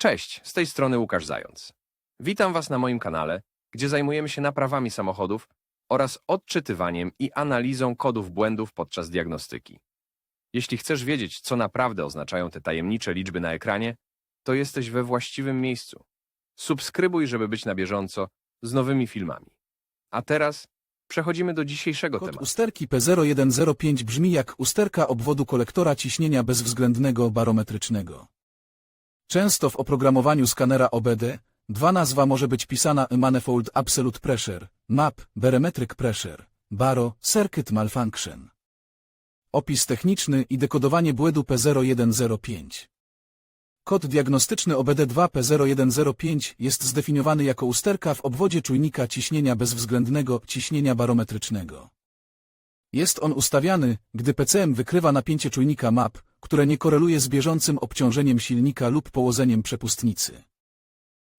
Cześć, z tej strony Łukasz Zając. Witam Was na moim kanale, gdzie zajmujemy się naprawami samochodów oraz odczytywaniem i analizą kodów błędów podczas diagnostyki. Jeśli chcesz wiedzieć, co naprawdę oznaczają te tajemnicze liczby na ekranie, to jesteś we właściwym miejscu. Subskrybuj, żeby być na bieżąco z nowymi filmami. A teraz przechodzimy do dzisiejszego Kod tematu. usterki P0105 brzmi jak usterka obwodu kolektora ciśnienia bezwzględnego barometrycznego. Często w oprogramowaniu skanera OBD dwa nazwa może być pisana Manifold Absolute Pressure, MAP, Barometric Pressure, Baro, Circuit Malfunction. Opis techniczny i dekodowanie błędu P0105. Kod diagnostyczny OBD2 P0105 jest zdefiniowany jako usterka w obwodzie czujnika ciśnienia bezwzględnego ciśnienia barometrycznego. Jest on ustawiany, gdy PCM wykrywa napięcie czujnika MAP, które nie koreluje z bieżącym obciążeniem silnika lub położeniem przepustnicy.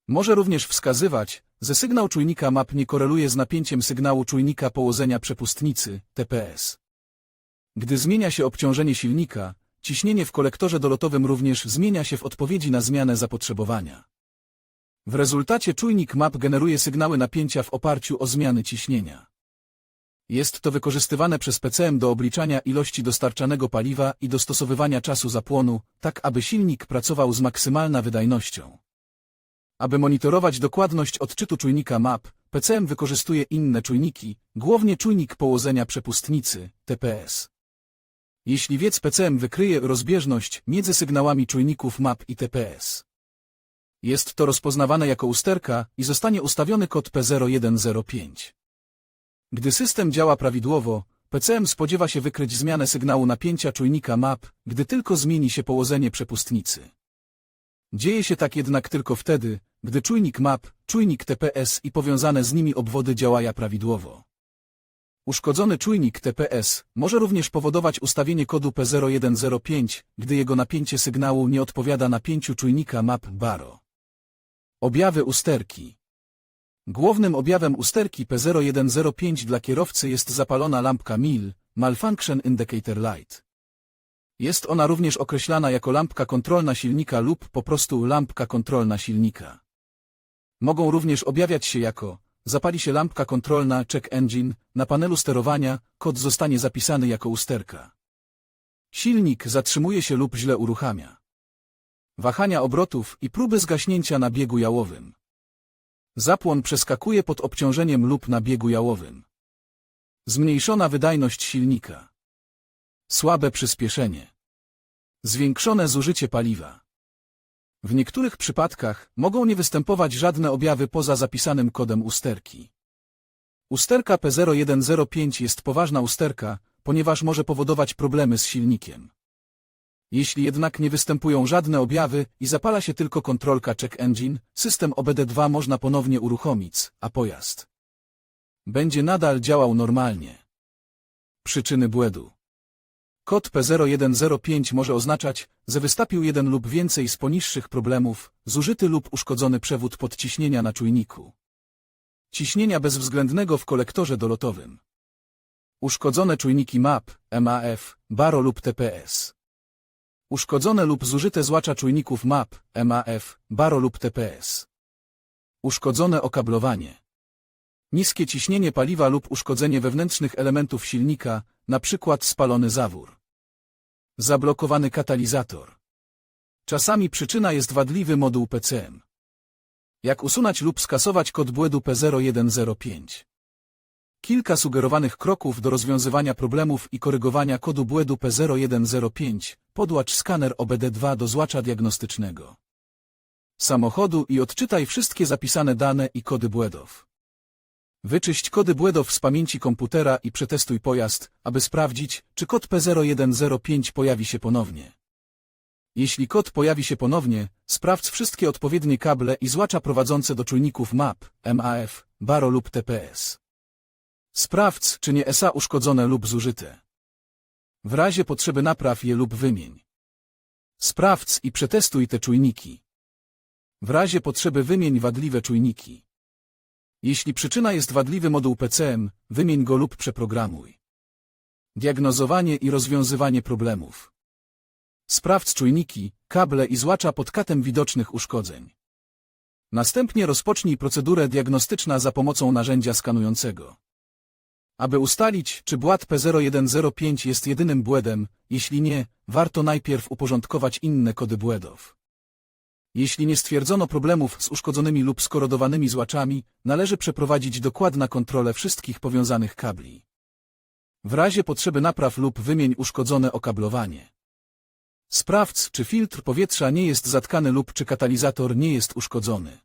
Może również wskazywać, że sygnał czujnika MAP nie koreluje z napięciem sygnału czujnika położenia przepustnicy, TPS. Gdy zmienia się obciążenie silnika, ciśnienie w kolektorze dolotowym również zmienia się w odpowiedzi na zmianę zapotrzebowania. W rezultacie czujnik MAP generuje sygnały napięcia w oparciu o zmiany ciśnienia. Jest to wykorzystywane przez PCM do obliczania ilości dostarczanego paliwa i dostosowywania czasu zapłonu, tak aby silnik pracował z maksymalną wydajnością. Aby monitorować dokładność odczytu czujnika MAP, PCM wykorzystuje inne czujniki, głównie czujnik położenia przepustnicy, TPS. Jeśli wiec PCM wykryje rozbieżność między sygnałami czujników MAP i TPS. Jest to rozpoznawane jako usterka i zostanie ustawiony kod P0105. Gdy system działa prawidłowo, PCM spodziewa się wykryć zmianę sygnału napięcia czujnika MAP, gdy tylko zmieni się położenie przepustnicy. Dzieje się tak jednak tylko wtedy, gdy czujnik MAP, czujnik TPS i powiązane z nimi obwody działają prawidłowo. Uszkodzony czujnik TPS może również powodować ustawienie kodu P0105, gdy jego napięcie sygnału nie odpowiada napięciu czujnika MAP BARO. Objawy usterki Głównym objawem usterki P0105 dla kierowcy jest zapalona lampka MIL, Malfunction Indicator Light. Jest ona również określana jako lampka kontrolna silnika lub po prostu lampka kontrolna silnika. Mogą również objawiać się jako zapali się lampka kontrolna check engine, na panelu sterowania kod zostanie zapisany jako usterka. Silnik zatrzymuje się lub źle uruchamia. Wahania obrotów i próby zgaśnięcia na biegu jałowym. Zapłon przeskakuje pod obciążeniem lub na biegu jałowym. Zmniejszona wydajność silnika. Słabe przyspieszenie. Zwiększone zużycie paliwa. W niektórych przypadkach mogą nie występować żadne objawy poza zapisanym kodem usterki. Usterka P0105 jest poważna usterka, ponieważ może powodować problemy z silnikiem. Jeśli jednak nie występują żadne objawy i zapala się tylko kontrolka check engine, system OBD2 można ponownie uruchomić, a pojazd będzie nadal działał normalnie. Przyczyny błędu Kod P0105 może oznaczać, że wystąpił jeden lub więcej z poniższych problemów, zużyty lub uszkodzony przewód podciśnienia na czujniku. Ciśnienia bezwzględnego w kolektorze dolotowym. Uszkodzone czujniki MAP, MAF, BARO lub TPS. Uszkodzone lub zużyte złacza czujników MAP, MAF, BARO lub TPS. Uszkodzone okablowanie. Niskie ciśnienie paliwa lub uszkodzenie wewnętrznych elementów silnika, przykład spalony zawór. Zablokowany katalizator. Czasami przyczyna jest wadliwy moduł PCM. Jak usunąć lub skasować kod błędu P0105? Kilka sugerowanych kroków do rozwiązywania problemów i korygowania kodu błędu P0105, podłącz skaner OBD2 do złacza diagnostycznego samochodu i odczytaj wszystkie zapisane dane i kody błędów. Wyczyść kody błędów z pamięci komputera i przetestuj pojazd, aby sprawdzić, czy kod P0105 pojawi się ponownie. Jeśli kod pojawi się ponownie, sprawdź wszystkie odpowiednie kable i złacza prowadzące do czujników MAP, MAF, BARO lub TPS. Sprawdź, czy nie SA uszkodzone lub zużyte. W razie potrzeby napraw je lub wymień. Sprawdź i przetestuj te czujniki. W razie potrzeby wymień wadliwe czujniki. Jeśli przyczyna jest wadliwy moduł PCM, wymień go lub przeprogramuj. Diagnozowanie i rozwiązywanie problemów. Sprawdź czujniki, kable i złacza pod katem widocznych uszkodzeń. Następnie rozpocznij procedurę diagnostyczna za pomocą narzędzia skanującego. Aby ustalić, czy błat P0105 jest jedynym błędem, jeśli nie, warto najpierw uporządkować inne kody błędów. Jeśli nie stwierdzono problemów z uszkodzonymi lub skorodowanymi złaczami, należy przeprowadzić dokładna kontrolę wszystkich powiązanych kabli. W razie potrzeby napraw lub wymień uszkodzone okablowanie. Sprawdź, czy filtr powietrza nie jest zatkany lub czy katalizator nie jest uszkodzony.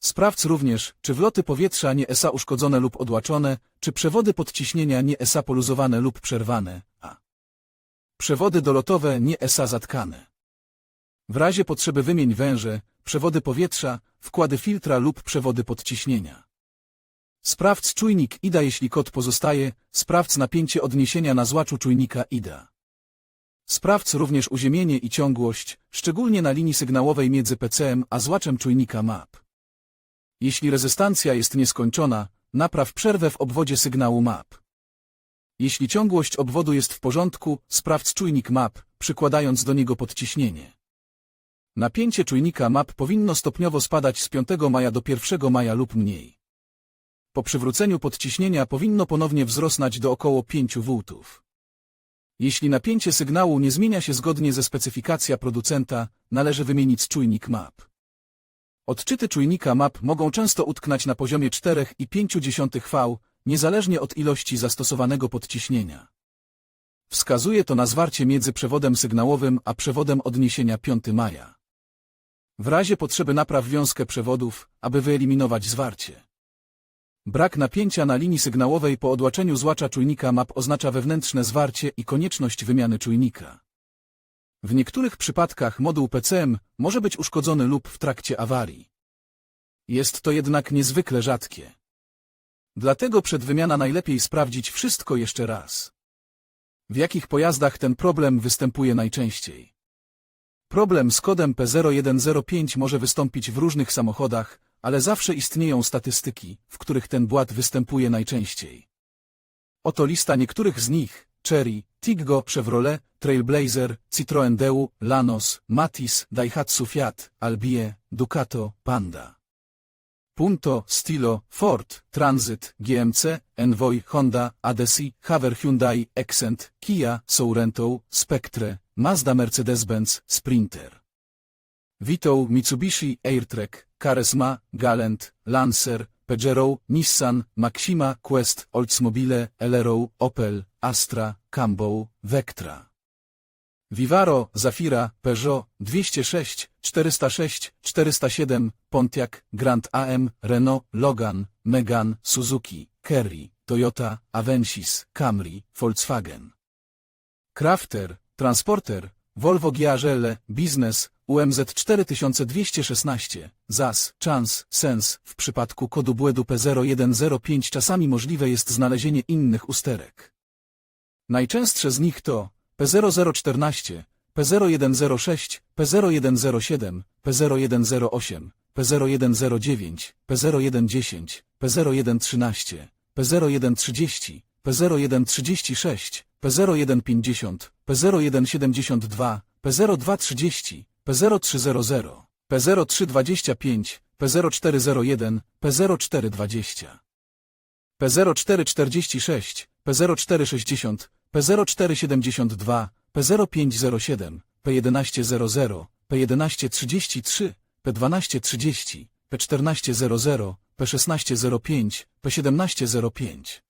Sprawdź również, czy wloty powietrza nie ESA uszkodzone lub odłaczone, czy przewody podciśnienia nie ESA poluzowane lub przerwane, a przewody dolotowe nie ESA zatkane. W razie potrzeby wymień węże, przewody powietrza, wkłady filtra lub przewody podciśnienia. Sprawdź czujnik IDA jeśli kod pozostaje, sprawdź napięcie odniesienia na złaczu czujnika IDA. Sprawdź również uziemienie i ciągłość, szczególnie na linii sygnałowej między PCM a złaczem czujnika MAP. Jeśli rezystancja jest nieskończona, napraw przerwę w obwodzie sygnału MAP. Jeśli ciągłość obwodu jest w porządku, sprawdź czujnik MAP, przykładając do niego podciśnienie. Napięcie czujnika MAP powinno stopniowo spadać z 5 maja do 1 maja lub mniej. Po przywróceniu podciśnienia powinno ponownie wzrosnąć do około 5 V. Jeśli napięcie sygnału nie zmienia się zgodnie ze specyfikacja producenta, należy wymienić czujnik MAP. Odczyty czujnika MAP mogą często utknąć na poziomie 4,5 V, niezależnie od ilości zastosowanego podciśnienia. Wskazuje to na zwarcie między przewodem sygnałowym a przewodem odniesienia 5 maja. W razie potrzeby napraw wiązkę przewodów, aby wyeliminować zwarcie. Brak napięcia na linii sygnałowej po odłaczeniu złacza czujnika MAP oznacza wewnętrzne zwarcie i konieczność wymiany czujnika. W niektórych przypadkach moduł PCM może być uszkodzony lub w trakcie awarii. Jest to jednak niezwykle rzadkie. Dlatego przed wymianą najlepiej sprawdzić wszystko jeszcze raz. W jakich pojazdach ten problem występuje najczęściej? Problem z kodem P0105 może wystąpić w różnych samochodach, ale zawsze istnieją statystyki, w których ten błąd występuje najczęściej. Oto lista niektórych z nich. Cherry, Tiggo, Chevrolet, Trailblazer, Citroën Deu, Lanos, Matiz, Daihatsu Fiat, Albie, Ducato, Panda. Punto, Stilo, Ford, Transit, GMC, Envoy, Honda, Adesi, Haver Hyundai, Accent, Kia, Sorento, Spectre, Mazda Mercedes-Benz, Sprinter. Vito, Mitsubishi, Airtrek, Karesma, Galent, Lancer, Peugeot, Nissan, Maxima, Quest, Oldsmobile, Elero, Opel, Astra, Cambo, Vectra. Vivaro, Zafira, Peugeot, 206, 406, 407, Pontiac, Grand AM, Renault, Logan, Megane, Suzuki, Kerry, Toyota, Avensis, Camry, Volkswagen. Crafter, Transporter, Volvo Giarelle, Business, UMZ 4216, ZAS, Chance, Sens. W przypadku kodu błędu P0105 czasami możliwe jest znalezienie innych usterek. Najczęstsze z nich to P0014, P0106, P0107, P0108, P0109, P0110, P0113, P0130, P0136, P0150, P0172, P0230, P0300, P0325, P0401, P0420, P0446, P0460, P0472, P0507, P1100, P1133, P1230, P1400, P1605, P1705,